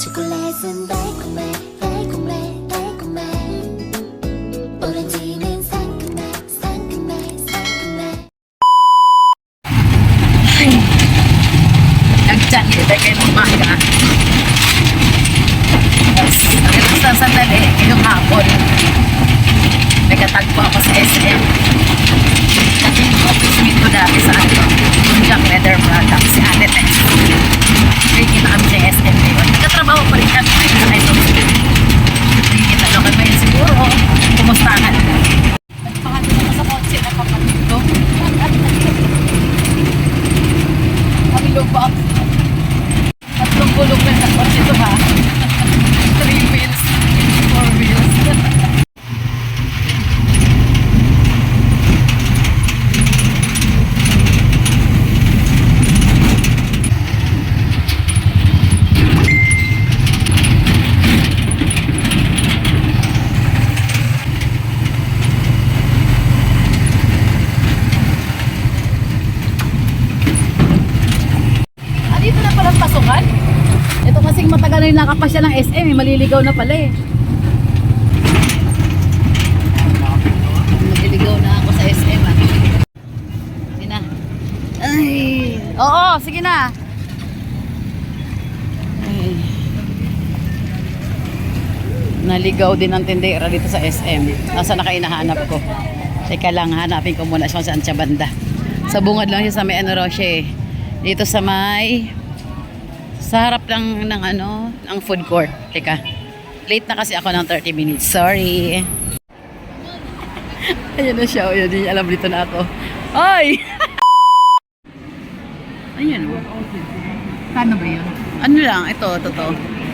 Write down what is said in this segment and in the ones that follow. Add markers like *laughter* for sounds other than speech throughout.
초콜릿은 달콤해 달콤해 달콤해 오렌지는 상큼해 상큼해 상큼해 Nagchan, kita kayo ng umaga. Tapos, pagkatapos ng sandali, ngayong hapon, nagkatagpo ako sa SM. Kasi yung office matagal na yung nakapasya ng SM, eh. maliligaw na pala eh. Maliligaw na ako sa SM ah. Na. Ay, oo, sige na. Ay. Naligaw din ang tindera dito sa SM. Nasa na kayo nahanap ko? Teka lang, hanapin ko muna siya saan siya banda. Sa bungad lang siya sa may ano raw siya eh. Dito sa may sa harap lang ng ano, ng food court. Teka. Late na kasi ako ng 30 minutes. Sorry. *laughs* Ayan na siya. Ayan, hindi alam dito na ako. Ay! *laughs* Ayan. oh. Paano ba yun? Ano lang, ito, ito, to.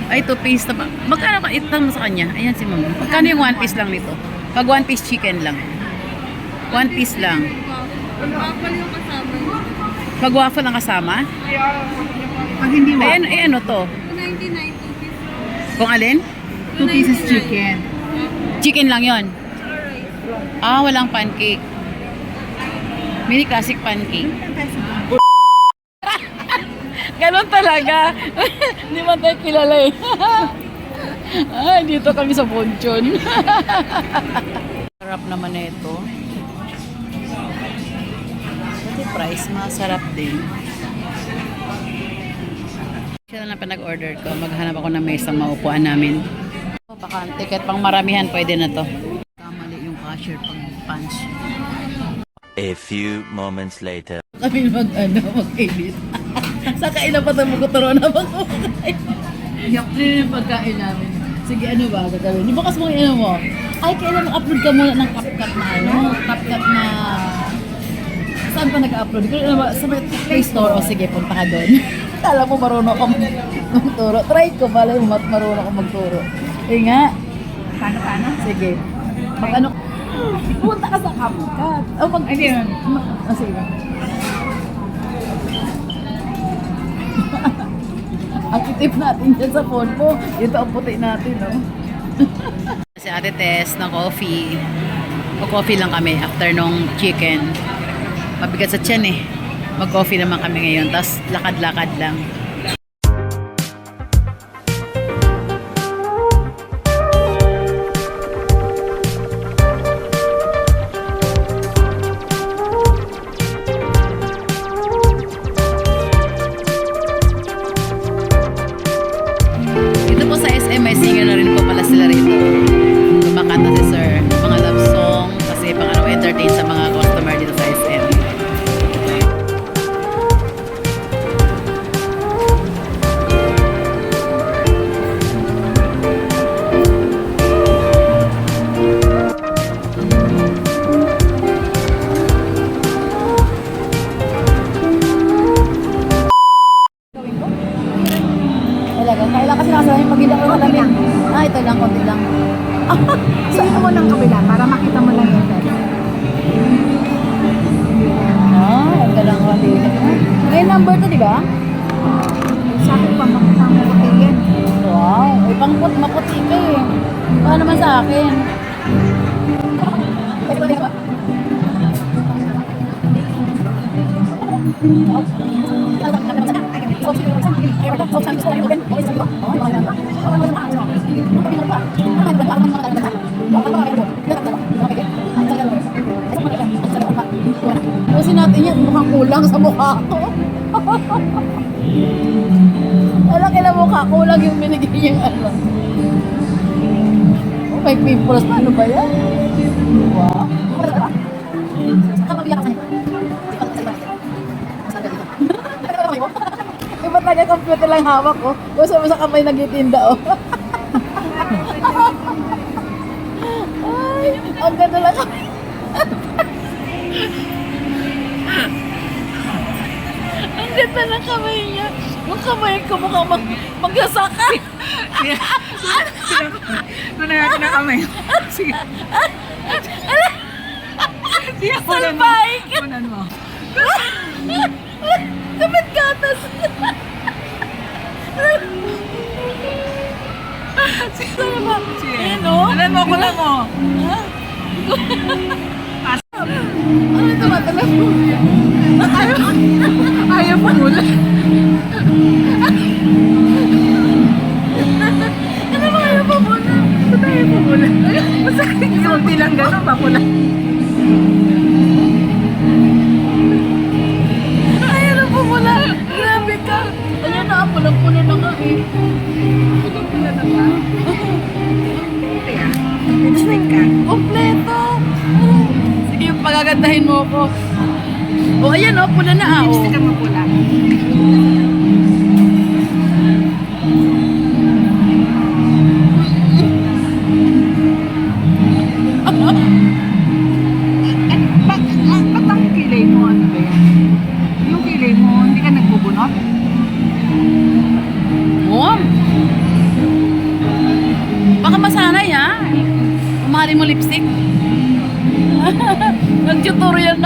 Ay, ito, piece na ba? Magkano ka? Itang mo sa kanya. Ayan si mama. Magkano yung one piece lang nito? Pag one piece chicken lang. One piece lang. Pag waffle lang kasama? Pag hindi mo, Ayan, ay ano to? Kung alin? two pieces chicken. Chicken lang yon. Ah, walang pancake. Mini classic pancake. *laughs* Ganon talaga. *laughs* Hindi man tayo kilala eh. *laughs* ah, dito kami sa Bonchon. Sarap naman na ito. Pati price, masarap din. Siya na lang pa nag-order ko. Maghanap ako ng mesang maupuan namin. Oh, baka ang ticket pang maramihan pwede na to. Kamali yung cashier pang punch. A few moments later. Kami mag, ano, mag-edit. *laughs* Sa kailan pa tayo magkuturo na mag-umakay. Yak din yung pagkain namin. Sige, ano ba gagawin? Di ba kasi mga ano mo? Ay, kailan mag-upload ka muna ng CapCut na ano? CapCut na... Saan ka nag-upload? Ko alam ba? Sa may Play Store. O sige, punta ka doon. *laughs* Kala mo marunong ako mag- magturo. Try ko, malay mo mat- marunong ako magturo. Eh nga. Paano, paano? Sige. Pag ano, punta ka sa CapCut. O pag, Ano yun? Ah, sige. *laughs* ang itip natin dyan sa phone mo. Ito ang puti natin, no? *laughs* si Ate Tess ng coffee. O coffee lang kami after nung chicken. Mabigat sa tiyan eh. Mag-coffee naman kami ngayon. Tapos lakad-lakad lang. Sa akin. Kasi natin yan, mukhang kulang sa mukha ko. *laughs* Malaki na mukha, kulang yung binigay niyang ano. Oh, may pimples pa, ano ba yan? Wow. Iba talaga computer lang hawak ko. Gusto mo sa kamay nagtitinda oh. Ay, ang ganda lang ang ganda ng kamay niya. Yung kamay ko mukhang mag maglasaka. Doon na natin na kamay. Sige. Sige, kunan mo. Kunan mo. Dapat gatas. Ano ba? Sige. O. Kunan mo, kunan mo. Ano ito ba talaga? Ayaw mula. Ano ba kayo pa muna? Ba't ayaw po mula? Masakit yung bilang gano'n pa pula. Ay, ano po muna? Grabe ka. Ano na, pulang-pulo na nga eh. Pula na ba? Kaya, lipstick ka. Kompleto. Sige, pagagandahin mo ako. Ayan o, pula na ah. Lipstick Oh. mapula.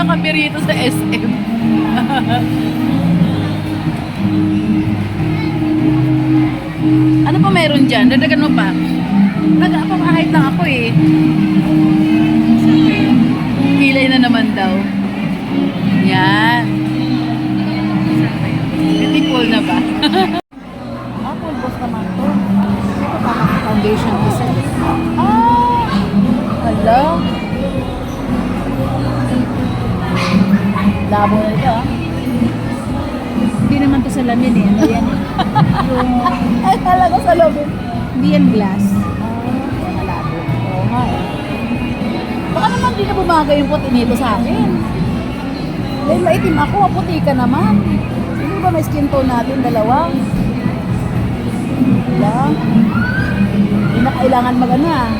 Na kami rito sa SM. *laughs* ano pa meron dyan? Dadagan mo pa. Nag-apapahit lang ako eh. Kilay na naman daw. Yan. Beautiful na ba? *laughs* Ah, pulbos naman to. Ito sa foundation isa. Ah! Hala. Labo na ito ah. Hindi naman to sa lamin eh. Ano yan eh? Yung, *laughs* Ay, kala ko sa loob. hindi yan glass. Ah, malabo. Oo nga eh. Baka naman di na bumagay yung puti nito sa akin. Dahil maitim ako, puti ka naman. Hindi ba may skin tone natin, dalawa? Wala. Hindi na kailangan mag ano ah.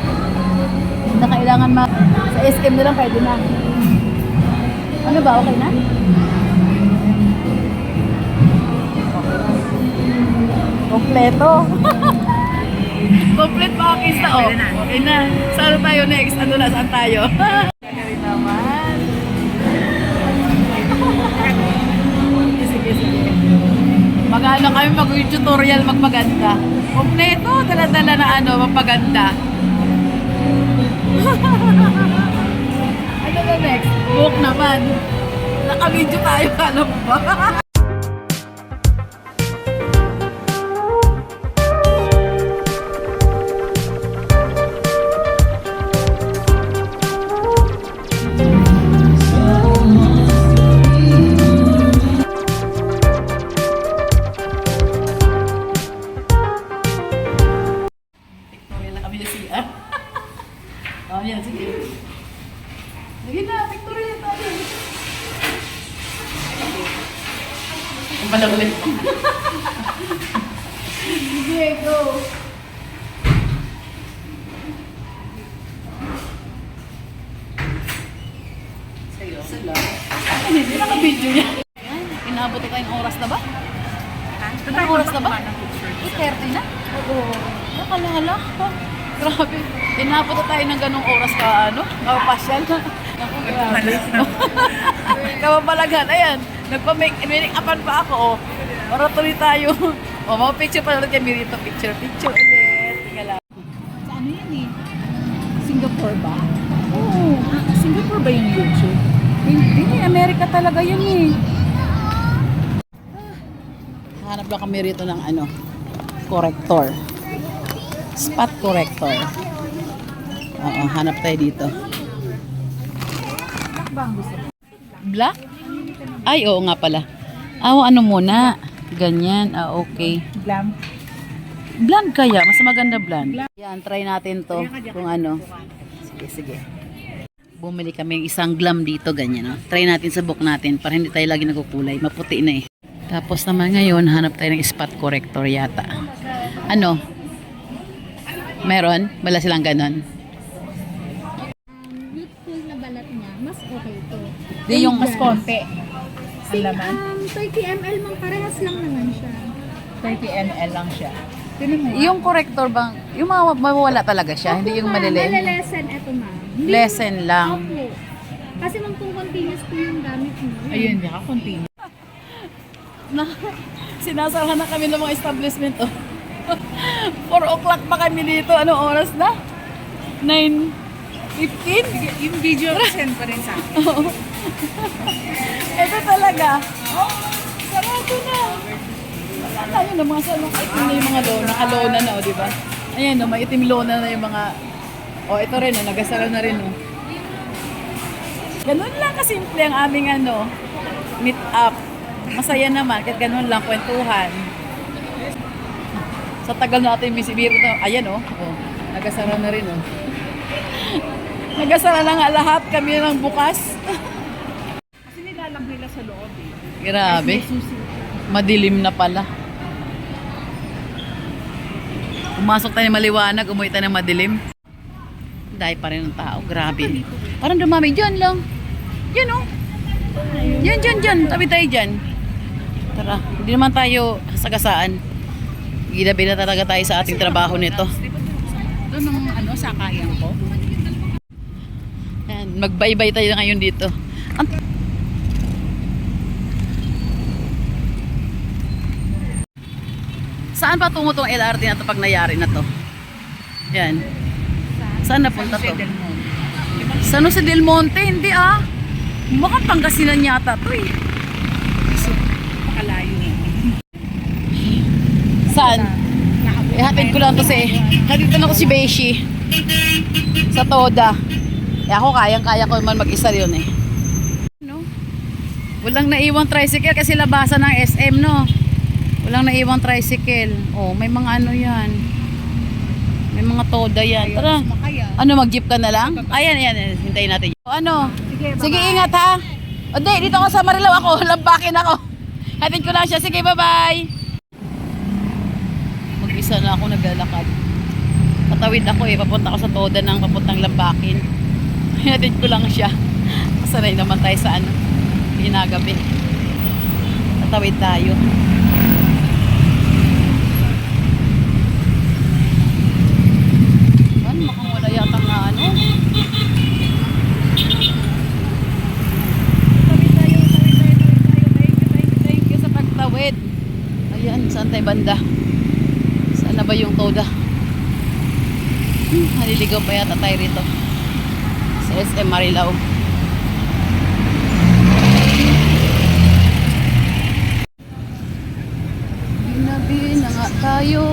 Hindi na kailangan mag... Sa SM na lang pwede na. Ano ba, okay na? Kompleto. *laughs* Complete pa oh. Pwede na. Okay na. Saan tayo next? Ano na, saan tayo? *laughs* Galing naman. sige, sige. Mag-ano kami mag-tutorial magpaganda. Kompleto, dala-dala na ano, magpaganda. Book naman. Naka-video tayo, *laughs* alam mo ba? Victoria *laughs* ulit. sige, go. Sa'yo? Sala. Ay, hindi naka-video niya. Inabot na tayong oras na ba? Anong oras na ba? 8.30 na? Oo. Nakalala ko. Grabe. Inabot na tayo ng ganong oras ka, ano? Kapasyal. Ako, grabe. Kababalagan. Ayan. Nagpa-make, make upan pa ako, oh. Para tuloy tayo. *laughs* O, mga picture pa ulit kami dito. Picture, picture ulit. Tingnan lang. Sa ano yan eh? Singapore ba? Oo. Ah, Singapore ba yung YouTube? Hindi, Amerika talaga yun eh. Hanap lang kami rito ng ano, corrector. Spot corrector. Oo, hanap tayo dito. Black? Ay, oo nga pala. Ah, ano muna? Ganyan. Ah, okay. Glam. Blonde kaya? Mas maganda blonde. Yan, try natin to. Kung ano. Sige, sige. Bumili kami ng isang glam dito, ganyan. No? Try natin sa book natin para hindi tayo lagi nagkukulay. Maputi na eh. Tapos naman ngayon, hanap tayo ng spot corrector yata. Ano? Meron? Wala silang ganon? youthful na balat niya, mas okay to. Di yung Mas konti. Ang laman. um, 30 ml mang parehas lang naman siya. 30 ml lang siya. Mo. Yung corrector bang, yung mga mawawala talaga siya, hindi yung maliliit. Malalesen ito, ma'am. Hindi Lesson lang. Opo. Kasi ma'am, kung continuous po yung gamit mo. yun. Ayun, tsaka continue. *laughs* na sinasarahan na kami ng mga establishment. Oh. *laughs* 4 o'clock pa kami dito. Anong oras na? 9.15? Yung video, send pa rin sa akin. *laughs* *laughs* Ito talaga. Oh, sarado na. Wala na mga salong itim na yung mga lona. Nakalona na, oh, di ba? Ayan, no, may itim lona na yung mga... Oh, ito rin, oh, nagasara na rin, oh. Ganun lang kasimple ang aming ano, meet up. Masaya naman, kahit ganun lang, kwentuhan. Sa tagal natin, Miss Ibiro, ayan oh, oh, nagasara na rin oh. *laughs* nagasara na nga lahat, kami lang bukas. *laughs* Sa loob eh. Grabe, Susi. madilim na pala. Pumasok tayo ng maliwanag, umuwi tayo ng madilim. Dahil pa rin ng tao, grabe. Parang dumami, dyan lang. Yan oh. Yan, dyan, dyan. Tabi tayo dyan. Tara, hindi naman tayo sagasaan. Gilabi na talaga tayo sa ating trabaho nito. Doon ang ano, sakayan ko. Yan, magbaybay tayo ngayon dito. Ang Saan pa tungo tong LRT na to pag nayari na to? Yan. Saan napunta to? San Jose del Monte? Hindi ah. Mukhang Pangasinan yata to eh. Pakalayo na. Saan? Eh, hatid ko lang to si... Hatid ko lang ko si Beshi. Sa Toda. Eh ako kayang-kaya ko man mag-isa yun eh. No? Walang naiwang tricycle kasi labasan ng SM no. Walang naiwang tricycle. Oh, may mga ano yan. May mga Toda yan. Tara. Ano, mag-jeep ka na lang? Ayan, ayan. Hintayin natin. O, ano? Sige, Sige, ingat ha. O, di, dito ako sa Marilaw ako. *laughs* Lambakin ako. Hatid ko lang siya. Sige, bye-bye. Mag-isa na ako naglalakad. Patawid ako eh. Papunta ako sa Toda ng papuntang Lambakin. *laughs* Hatid ko lang siya. *laughs* Masanay naman tayo sa ano. Ginagabi. Tatawid tayo. Ano, mukhang wala yata nga ano. Tawid tayo, tawid tayo, tawid tayo. Thank you, thank you, thank you sa pagtawid. Ayan, saan tayo banda? Saan na ba yung toda? Hmm, naliligaw pa yata tayo rito. Sa SM Marilao. Ginabi na nga tayo.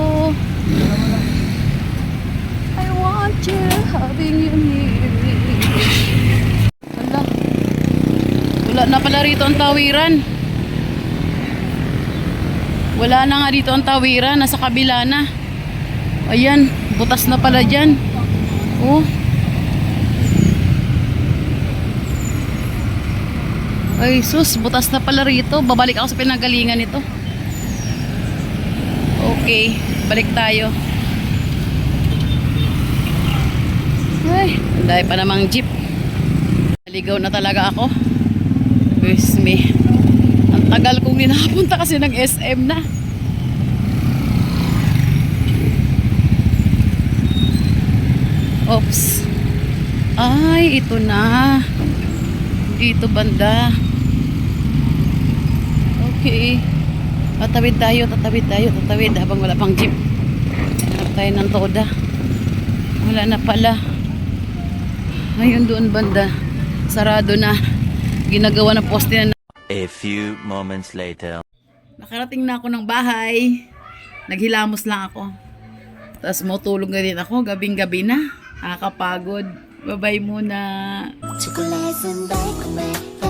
I want you, having you near me. Wala. Wala na pala rito ang tawiran. Wala na nga dito ang tawiran. Nasa kabila na. Ayan, butas na pala dyan. Oh. Ay, sus, butas na pala rito. Babalik ako sa pinagalingan nito. Okay, balik tayo. Ay, dahil pa namang jeep. Naligaw na talaga ako. Excuse me. Tagal kong ninapunta kasi ng SM na. Oops. Ay, ito na. Dito banda. Okay. Tatawid tayo, tatawid tayo, tatawid habang wala pang jeep. Hanap tayo ng toda. Wala na pala. Ayun doon banda. Sarado na. Ginagawa na poste na. A few moments later. Nakarating na ako ng bahay. Naghilamos lang ako. Tapos matulog na din ako. Gabing-gabi na. Nakakapagod. Bye muna. Chocolate and bike,